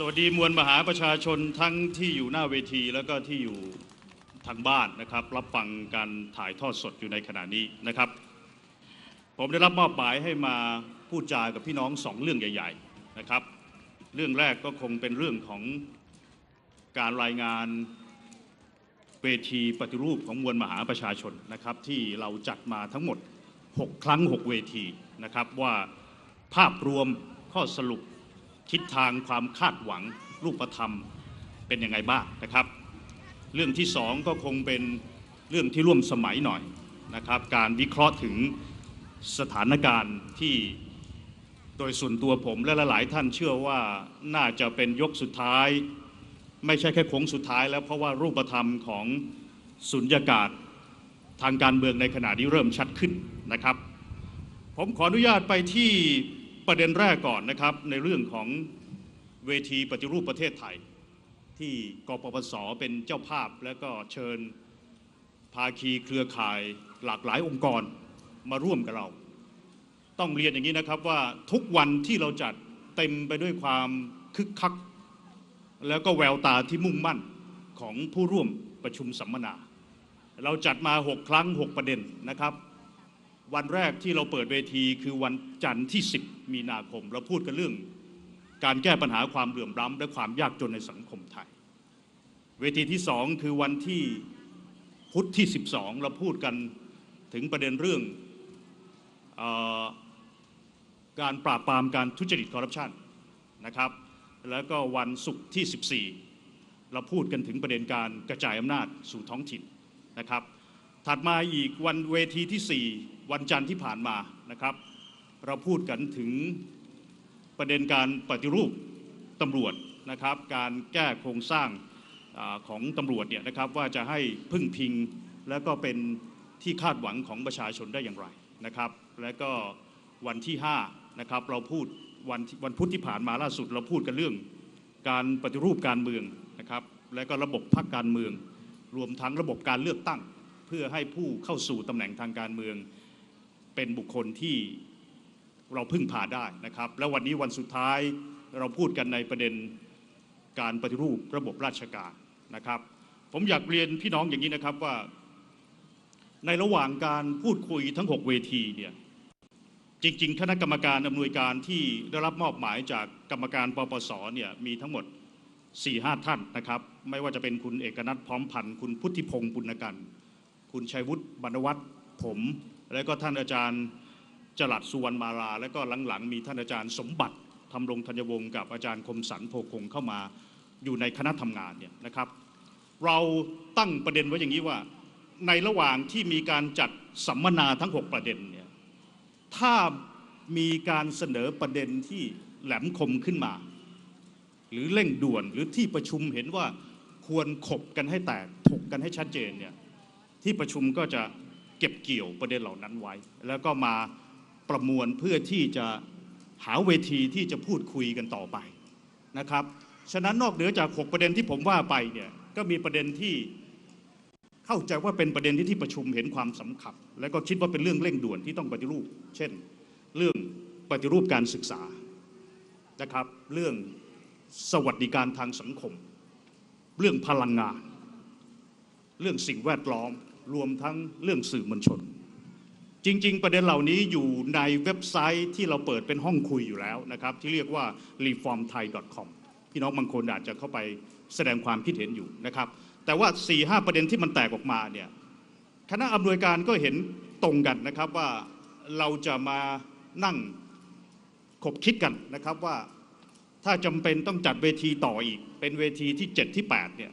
สวัสดีมวลมหาประชาชนทั้งที่อยู่หน้าเวทีแล้วก็ที่อยู่ทางบ้านนะครับ รับฟังการถ่ายทอดสดอยู่ในขณะนี้นะครับ ผมได้รับมอบหมายให้มาพูดจากับพี่น้องสองเรื่องใหญ่ ๆนะครับ เรื่องแรกก็คงเป็นเรื่องของการรายงานเวทีปฏิรูปของมวลมหาประชาชนนะครับ ที่เราจัดมาทั้งหมด 6 ครั้ง 6 เวทีนะครับว่าภาพรวมข้อสรุป ทิศทางความคาดหวังรูปธรรมเป็นยังไงบ้างนะครับ เรื่องที่สองก็คงเป็นเรื่องที่ร่วมสมัยหน่อยนะครับ การวิเคราะห์ถึงสถานการณ์ที่โดยส่วนตัวผมและหลายท่านเชื่อว่าน่าจะเป็นยกสุดท้าย ไม่ใช่แค่โค้งสุดท้ายแล้วเพราะว่ารูปธรรมของสุญญากาศทางการเมืองในขณะนี้เริ่มชัดขึ้นนะครับ ผมขออนุญาตไปที่ ประเด็นแรกก่อนนะครับในเรื่องของเวทีปฏิรูปประเทศไทย ที่กปปสเป็นเจ้าภาพและก็เชิญภาคีเครือข่ายหลากหลายองค์กรมาร่วมกับเรา ต้องเรียนอย่างนี้นะครับว่าทุกวันที่เราจัดเต็มไปด้วยความคึกคัก แล้วก็แววตาที่มุ่งมั่นของผู้ร่วมประชุมสัมมนา เราจัดมา 6 ครั้ง 6 ประเด็นนะครับ วันแรกที่เราเปิดเวทีคือวันจันทร์ที่ 10 มีนาคม เราพูดกันเรื่องการแก้ปัญหาความเหลื่อมล้ำและความยากจนในสังคมไทย เวทีที่สองคือวันที่พุธที่ 12 เราพูดกันถึงประเด็นเรื่องออการปราบปรามการทุจริตคอร์รัปชันนะครับ แล้วก็วันศุกร์ที่ 14 เราพูดกันถึงประเด็นการกระจายอำนาจสู่ท้องถิ่นนะครับ ถัดมาอีกวันเวทีที่ 4 วันจันทร์ที่ผ่านมานะครับ เราพูดกันถึงประเด็นการปฏิรูปตำรวจนะครับ การแก้โครงสร้างอของตำรวจเนี่ยนะครับว่าจะให้พึ่งพิงและก็เป็นที่คาดหวังของประชาชนได้อย่างไรนะครับ และก็วันที่5นะครับเราพูดวันวันพุธที่ผ่านมาล่าสุด เราพูดกันเรื่องการปฏิรูปการเมืองนะครับ และก็ระบบพรรคการเมือง รวมทั้งระบบการเลือกตั้ง เพื่อให้ผู้เข้าสู่ตำแหน่งทางการเมือง เป็นบุคคลที่เราพึ่งพาได้นะครับ และวันนี้วันสุดท้ายเราพูดกันในประเด็นการปฏิรูประบบราชการนะครับ ผมอยากเรียนพี่น้องอย่างนี้นะครับว่า ในระหว่างการพูดคุยทั้ง 6 เวทีเนี่ยจริง ๆ คณะกรรมการอำนวยการที่ได้รับมอบหมายจากกรรมการปปสเนี่ยมีทั้งหมด 4-5ท่านนะครับ ไม่ว่าจะเป็นคุณเอกนัทพร้อมพันธ์คุณพุทธิพงศ์ปุณกัน คุณชัยวุฒิบรรณวัฒน์ผม และก็ท่านอาจารย์จรัสสุวรรณมาลา และก็หลังๆ มีท่านอาจารย์สมบัติทำรงธัญวงศ์กับอาจารย์คมสันโพคงเข้ามาอยู่ในคณะทำงานเนี่ยนะครับ เราตั้งประเด็นไว้อย่างนี้ว่า ในระหว่างที่มีการจัดสัมมนาทั้ง 6 ประเด็นเนี่ยถ้ามีการเสนอประเด็นที่แหลมคมขึ้นมา หรือเร่งด่วนหรือที่ประชุมเห็นว่าควรขบกันให้แตกถกกันให้ชัดเจนเนี่ยที่ประชุมก็จะ เก็บเกี่ยวประเด็นเหล่านั้นไว้ แล้วก็มาประมวลเพื่อที่จะหาเวทีที่จะพูดคุยกันต่อไปนะครับ ฉะนั้นนอกเหนือจาก 6 ประเด็นที่ผมว่าไปเนี่ยก็มีประเด็นที่เข้าใจว่าเป็นประเด็นที่ที่ประชุมเห็นความสำคัญ และก็คิดว่าเป็นเรื่องเร่งด่วนที่ต้องปฏิรูป เช่น เรื่องปฏิรูปการศึกษานะครับ เรื่องสวัสดิการทางสังคม เรื่องพลังงาน เรื่องสิ่งแวดล้อม รวมทั้งเรื่องสื่อมวลชน จริง ๆ ประเด็นเหล่านี้อยู่ในเว็บไซต์ที่เราเปิดเป็นห้องคุยอยู่แล้วนะครับ ที่เรียกว่า reformthai.com พี่น้องบางคนอาจจะเข้าไปแสดงความคิดเห็นอยู่นะครับ แต่ว่า4ีหประเด็นที่มันแตกออกมาเนี่ยคณะอำนวยการก็เห็นตรงกันนะครับว่าเราจะมานั่งขบคิดกันนะครับว่าถ้าจำเป็นต้องจัดเวทีต่ออีก เป็นเวทีที่ 7 ที่8เนี่ย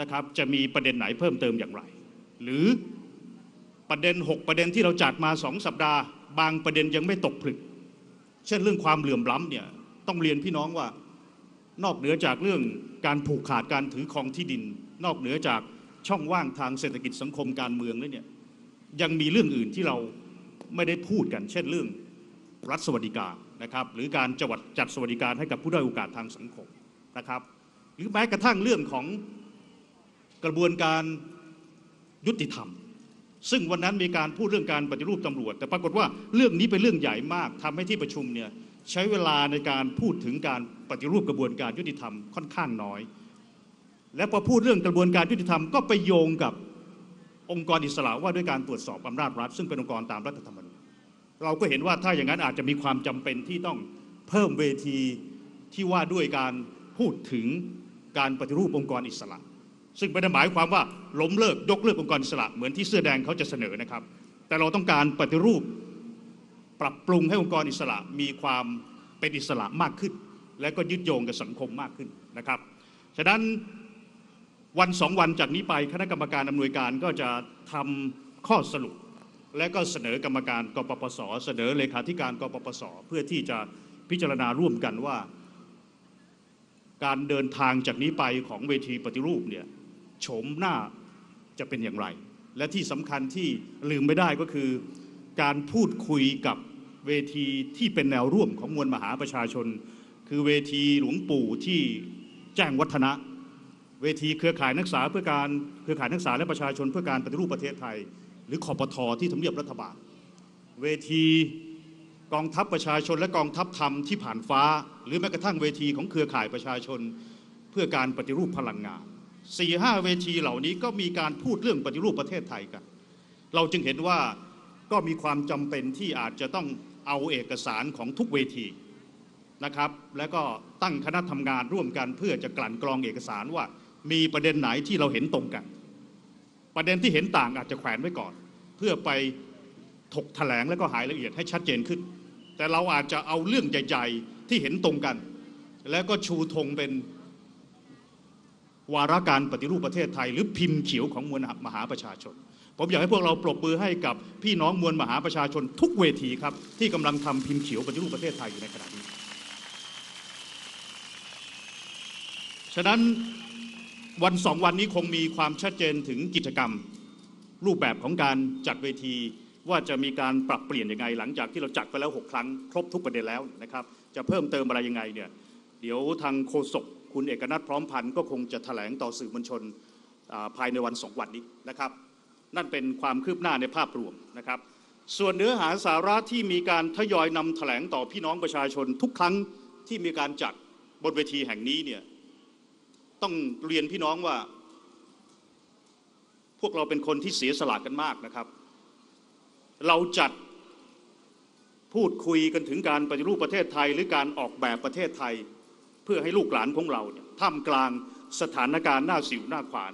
นะครับจะมีประเด็นไหนเพิ่มเติมอย่างไร หรือประเด็น 6 ประเด็นที่เราจัดมาสองสัปดาห์ บางประเด็นยังไม่ตกผลึก เช่นเรื่องความเหลื่อมล้ำเนี่ยต้องเรียนพี่น้องว่านอกเหนือจากเรื่องการผูกขาดการถือครองที่ดิน นอกเหนือจากช่องว่างทางเศรษฐกิจสังคมการเมืองแล้วเนี่ยยังมีเรื่องอื่นที่เราไม่ได้พูดกัน เช่นเรื่องรัฐสวัสดิการนะครับ หรือการจัดจัดสวัสดิการให้กับผู้ด้อยโอกาสทางสังคมนะครับ หรือแม้กระทั่งเรื่องของกระบวนการ ยุติธรรม ซึ่งวันนั้นมีการพูดเรื่องการปฏิรูปตำรวจ แต่ปรากฏว่าเรื่องนี้เป็นเรื่องใหญ่มากทำให้ที่ประชุมเนี่ยใช้เวลาในการพูดถึงการปฏิรูปกระบวนการยุติธรรมค่อนข้างน้อย และพอพูดเรื่องกระบวนการยุติธรรมก็ไปโยงกับองค์กรอิสระว่าด้วยการตรวจสอบอำนาจรัฐ ซึ่งเป็นองค์กรตามรัฐธรรมนูญเราก็เห็นว่าถ้าอย่างนั้นอาจจะมีความจำเป็นที่ต้องเพิ่มเวทีที่ว่าด้วยการพูดถึงการปฏิรูปองค์กรอิสระ ซึ่งไม่ได้หมายความว่าล้มเลิกยกเลิกองค์กรอิสระเหมือนที่เสื้อแดงเขาจะเสนอนะครับ แต่เราต้องการปฏิรูปปรับปรุงให้องค์กรอิสระมีความเป็นอิสระมากขึ้น และก็ยึดโยงกับสังคมมากขึ้นนะครับ ฉะนั้นวันสองวันจากนี้ไปคณะกรรมการอำนวยการก็จะทำข้อสรุป และก็เสนอกรรมการกปปส เสนอเลขาธิการกปปส เพื่อที่จะพิจารณาร่วมกันว่า การเดินทางจากนี้ไปของเวทีปฏิรูปเนี่ย โฉมหน้าจะเป็นอย่างไร และที่สำคัญที่ลืมไม่ได้ก็คือ การพูดคุยกับเวทีที่เป็นแนวร่วมของมวลมหาประชาชน คือเวทีหลวงปู่ที่แจ้งวัฒนะ เวทีเครือข่ายนักศึกษาเพื่อการเครือข่ายนักศึกษาและประชาชนเพื่อการปฏิรูปประเทศไทย หรือคอปทอที่ทำเนียบรัฐบาล เวทีกองทัพประชาชนและกองทัพธรรมที่ผ่านฟ้า หรือแม้กระทั่งเวทีของเครือข่ายประชาชน เพื่อการปฏิรูปพลังงาน สี่ห้าเวทีเหล่านี้ก็มีการพูดเรื่องปฏิรูปประเทศไทยกัน เราจึงเห็นว่าก็มีความจำเป็นที่อาจจะต้องเอาเอกสารของทุกเวทีนะครับ แล้วก็ตั้งคณะทำงานร่วมกันเพื่อจะกลั่นกรองเอกสารว่า มีประเด็นไหนที่เราเห็นตรงกัน ประเด็นที่เห็นต่างอาจจะแขวนไว้ก่อน เพื่อไปถกแถลงแล้วก็หายละเอียดให้ชัดเจนขึ้น แต่เราอาจจะเอาเรื่องใหญ่ ๆ ที่เห็นตรงกัน แล้วก็ชูธงเป็น วาระการปฏิรูปประเทศไทย หรือพิมพ์เขียวของมวลมหาประชาชน ผมอยากให้พวกเราปรบมือให้กับพี่น้องมวลมหาประชาชนทุกเวทีครับ ที่กำลังทำพิมพ์เขียวปฏิรูปประเทศไทยอยู่ในขณะนี้ ฉะนั้นวันสองวันนี้คงมีความชัดเจนถึงกิจกรรม รูปแบบของการจัดเวทีว่าจะมีการปรับเปลี่ยนยังไง หลังจากที่เราจัดไปแล้ว 6 ครั้ง ครบทุกประเด็นแล้วนะครับ จะเพิ่มเติมอะไรยังไงเนี่ยเดี๋ยวทางโฆษก คุณเอกนัทพร้อมพันธ์ก็คงจะแถลงต่อสื่อมวลชนภายในวันสองวันนี้นะครับนั่นเป็นความคืบหน้าในภาพรวมนะครับ ส่วนเนื้อหาสาระที่มีการทยอยนำแถลงต่อพี่น้องประชาชนทุกครั้งที่มีการจัดบนเวทีแห่งนี้เนี่ยต้องเรียนพี่น้องว่า พวกเราเป็นคนที่เสียสละกันมากนะครับ เราจัดพูดคุยกันถึงการปฏิรูปประเทศไทย หรือการออกแบบประเทศไทย พื่อให้ลูกหลานของเราเนี่ยท่ามกลางสถานการณ์หน้าสิวหน้าขวาน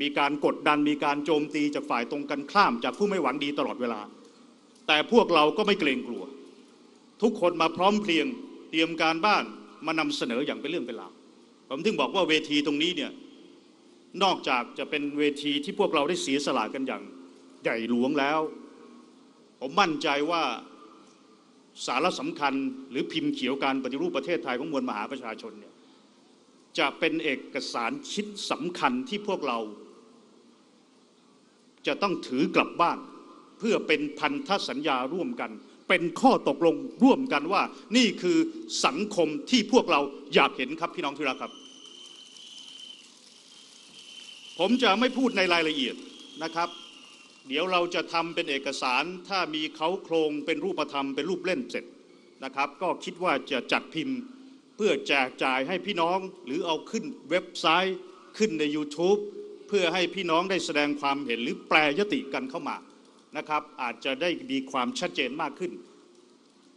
มีการกดดันมีการโจมตีจากฝ่ายตรงกันข้าม จากผู้ไม่หวังดีตลอดเวลา แต่พวกเราก็ไม่เกรงกลัว ทุกคนมาพร้อมเพรียงเตรียมการบ้านมานำเสนออย่างเป็นเรื่องเป็นราวผมถึงบอกว่าเวทีตรงนี้เนี่ยนอกจากจะเป็นเวทีที่พวกเราได้เสียสละกันอย่างใหญ่หลวงแล้ว ผมมั่นใจว่า สาระสำคัญหรือพิมพ์เขียวการปฏิรูปประเทศไทยของมวลมหาประชาชนเนี่ยจะเป็นเอกสารชิ้นสำคัญที่พวกเรา จะต้องถือกลับบ้าน เพื่อเป็นพันธสัญญาร่วมกัน เป็นข้อตกลงร่วมกันว่า นี่คือสังคมที่พวกเราอยากเห็นครับพี่น้องที่รักครับ ผมจะไม่พูดในรายละเอียดนะครับ เดี๋ยวเราจะทำเป็นเอกสารถ้ามีเขาโครงเป็นรูปธรรมเป็นรูปเล่นเสร็จนะครับ ก็คิดว่าจะจัดพิมพ์เพื่อแจกจ่ายให้พี่น้องหรือเอาขึ้นเว็บไซต์ขึ้นใน YouTube เพื่อให้พี่น้องได้แสดงความเห็นหรือแปลยติกันเข้ามานะครับ อาจจะได้มีความชัดเจนมากขึ้น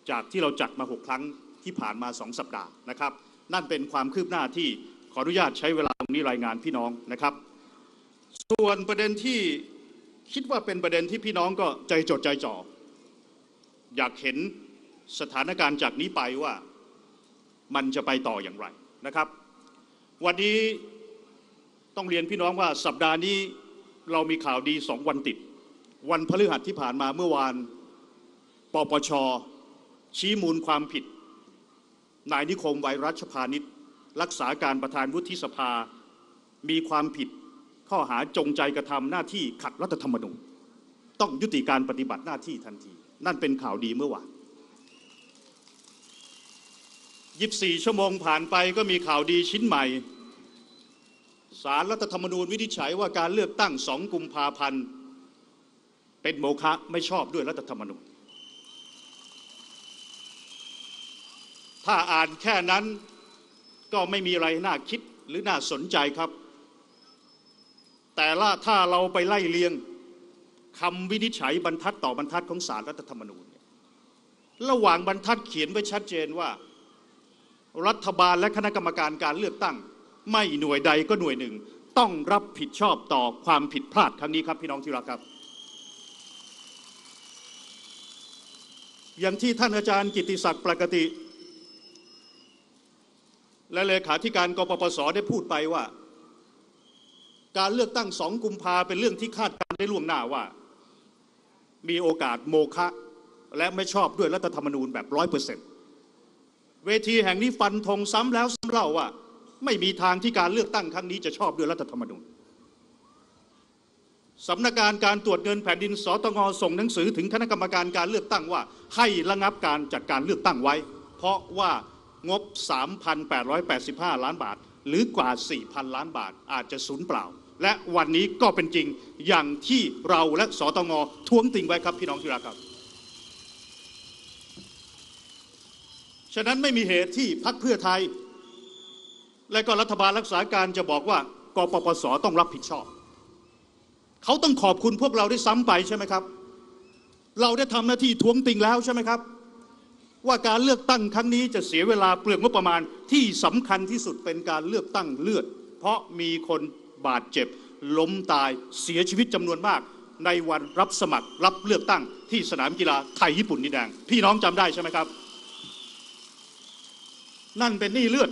จากที่เราจัดมา 6 ครั้งที่ผ่านมา 2 สัปดาห์นะครับ นั่นเป็นความคืบหน้าที่ขออนุญาตใช้เวลาตรงนี้รายงานพี่น้องนะครับ ส่วนประเด็นที่ คิดว่าเป็นประเด็นที่พี่น้องก็ใจจดใจจ่อ อยากเห็นสถานการณ์จากนี้ไปว่ามันจะไปต่ออย่างไรนะครับ วันนี้ต้องเรียนพี่น้องว่าสัปดาห์นี้เรามีข่าวดีสองวันติด วันพฤหัสที่ผ่านมาเมื่อวานปปช ชี้มูลความผิด นายนิคมไวรัชพานิชรักษาการประธานวุฒิสภา มีความผิด ข้อหาจงใจกระทำหน้าที่ขัดรัฐธรรมนูญต้องยุติการปฏิบัติหน้าที่ทันที นั่นเป็นข่าวดีเมื่อวาน24 ชั่วโมงผ่านไปก็มีข่าวดีชิ้นใหม่ สารรัฐธรรมนูญวินิจฉัยว่าการเลือกตั้งสองกุมภาพันธ์ เป็นโมฆะไม่ชอบด้วยรัฐธรรมนูญ ถ้าอ่านแค่นั้นก็ไม่มีอะไรน่าคิดหรือน่าสนใจครับ แต่ละถ้าเราไปไล่เลียงคำวินิจฉัยบรรทัดต่อบรรทัดของสารรัฐธรรมนูญระหว่างบรรทัดเขียนไว้ชัดเจนว่า รัฐบาลและคณะกรรมการการเลือกตั้ง ไม่หน่วยใดก็หน่วยหนึ่ง ต้องรับผิดชอบต่อความผิดพลาดครั้งนี้ครับพี่น้องที่รักครับ อย่างที่ท่านอาจารย์กิติศักดิ์ปกติ และเลขาธิการกปปสได้พูดไปว่า การเลือกตั้งสองกุมภาเป็นเรื่องที่คาดการได้ล่วงหน้าว่า มีโอกาสโมฆะและไม่ชอบด้วยรัฐธรรมนูญแบบร้อยเปอร์เซ็นต์เวทีแห่งนี้ฟันธงซ้ำแล้วซ้ำเล่าว่า ไม่มีทางที่การเลือกตั้งครั้งนี้จะชอบด้วยรัฐธรรมนูญสำนักงานการตรวจเงินแผ่นดินสตงส่งหนังสือถึงคณะกรรมการการเลือกตั้งว่า ให้ระงับการจัดการเลือกตั้งไว้ เพราะว่างบ 3,885 ล้านบาท หรือกว่า 4,000 ล้านบาทอาจจะสูญเปล่า และวันนี้ก็เป็นจริงอย่างที่เราและสตงท้วงติงไว้ครับพี่น้องที่รักครับ ฉะนั้นไม่มีเหตุที่พักเพื่อไทย และก็รัฐบาลรักษาการจะบอกว่ากปปสต้องรับผิดชอบ เขาต้องขอบคุณพวกเราได้ซ้ำไปใช่ไหมครับ เราได้ทำหน้าที่ท้วงติงแล้วใช่ไหมครับ ว่าการเลือกตั้งครั้งนี้จะเสียเวลาเปลืองงบประมาณที่สำคัญที่สุดเป็นการเลือกตั้งเลือด เพราะมีคน บาดเจ็บ ล้มตายเสียชีวิตจำนวนมาก ในวันรับสมัครรับเลือกตั้งที่สนามกีฬาไทยญี่ปุ่นดินแดง พี่น้องจำได้ใช่ไหมครับ นั่นเป็นหนี้เลือด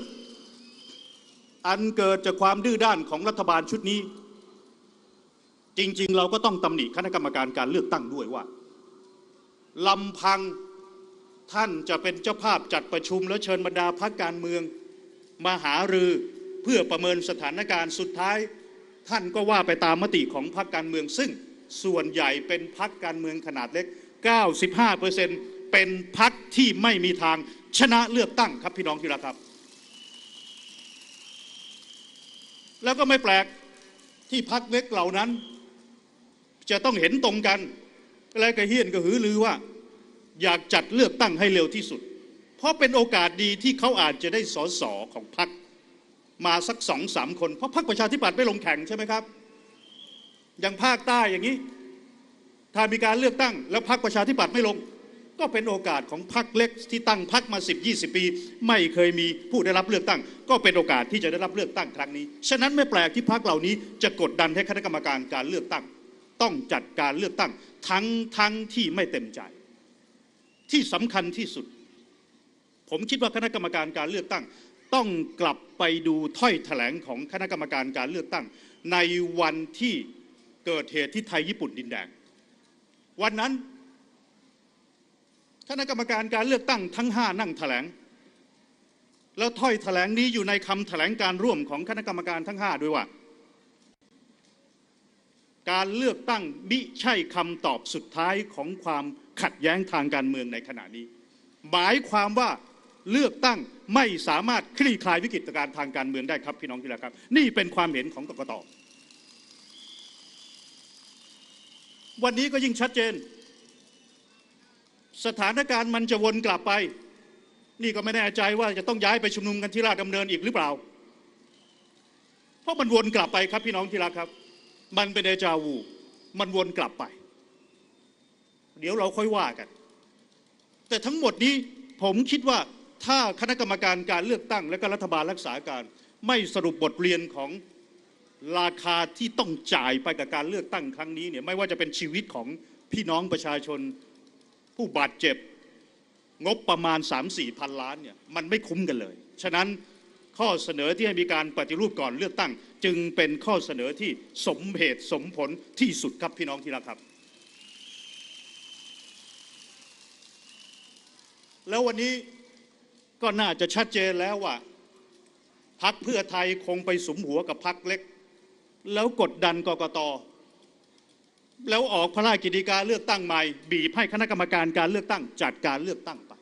อันเกิดจากความดื้อด้านของรัฐบาลชุดนี้ จริงๆ เราก็ต้องตำหนิคณะกรรมการการเลือกตั้งด้วยว่าลำพังท่านจะเป็นเจ้าภาพจัดประชุมแล้วเชิญบรรดาพักการเมือง มาหารือ เพื่อประเมินสถานการณ์สุดท้าย ท่านก็ว่าไปตามมติของพรรคการเมือง ซึ่งส่วนใหญ่เป็นพรรคการเมืองขนาดเล็ก 95%เป็นพรรคที่ไม่มีทางชนะเลือกตั้งครับพี่น้องที่รักครับ แล้วก็ไม่แปลกที่พรรคเล็กเหล่านั้น จะต้องเห็นตรงกันและกระเฮียนกระหือรือว่า อยากจัดเลือกตั้งให้เร็วที่สุด เพราะเป็นโอกาสดีที่เขาอาจจะได้สสของพรรค มาสักสองสามคน เพราะพรรคประชาธิปัตย์ไม่ลงแข่งใช่ไหมครับ อย่างภาคใต้อย่างนี้ ถ้ามีการเลือกตั้ง แล้วพรรคประชาธิปัตย์ไม่ลง ก็เป็นโอกาสของพรรคเล็กที่ตั้งพรรคมา 10 20 ปี ไม่เคยมีผู้ได้รับเลือกตั้ง ก็เป็นโอกาสที่จะได้รับเลือกตั้งครั้งนี้ ฉะนั้นไม่แปลกที่พรรคเหล่านี้จะกดดันให้คณะกรรมการการเลือกตั้ง ต้องจัดการเลือกตั้งทั้งทั้งที่ไม่เต็มใจ ที่สำคัญที่สุดผมคิดว่าคณะกรรมการการเลือกตั้ง ต้องกลับไปดูถ้อยแถลงของคณะกรรมการการเลือกตั้ง ในวันที่เกิดเหตุที่ไทยญี่ปุ่นดินแดง วันนั้น คณะกรรมการการเลือกตั้งทั้งห้านั่งแถลง แล้วถ้อยแถลงนี้อยู่ในคำแถลงการร่วมของคณะกรรมการทั้งห้าด้วยว่า การเลือกตั้งมิใช่คำตอบสุดท้ายของความขัดแย้งทางการเมืองในขณะนี้ หมายความว่า เลือกตั้งไม่สามารถคลี่คลายวิกฤตการณ์ทางการเมืองได้ครับพี่น้องที่รักครับ นี่เป็นความเห็นของกกตวันนี้ก็ยิ่งชัดเจน สถานการณ์มันจะวนกลับไป นี่ก็ไม่แน่ใจว่าจะต้องย้ายไปชุมนุมกันที่ราชดำเนินอีกหรือเปล่า เพราะมันวนกลับไปครับพี่น้องที่รักครับ มันเป็นเดจาวู มันวนกลับไป เดี๋ยวเราค่อยว่ากัน แต่ทั้งหมดนี้ผมคิดว่า ถ้าคณะกรรมการการเลือกตั้ง และก็รัฐบาลรักษาการ ไม่สรุปบทเรียนของราคาที่ต้องจ่ายไปกับการเลือกตั้งครั้งนี้เนี่ยไม่ว่าจะเป็นชีวิตของพี่น้องประชาชนผู้บาดเจ็บ งบประมาณ 3-4พันล้านเนี่ยมันไม่คุ้มกันเลย ฉะนั้นข้อเสนอที่ให้มีการปฏิรูปก่อนเลือกตั้ง จึงเป็นข้อเสนอที่สมเหตุสมผลที่สุดครับพี่น้องที่รักครับ แล้ววันนี้ ก็น่าจะชัดเจนแล้วว่าพักเพื่อไทยคงไปสมหัวกับพักเล็ก แล้วกดดันกกตแล้วออกพระราชกิจการเลือกตั้งใหม่ บีบให้คณะกรรมการการเลือกตั้งจัดการเลือกตั้งไป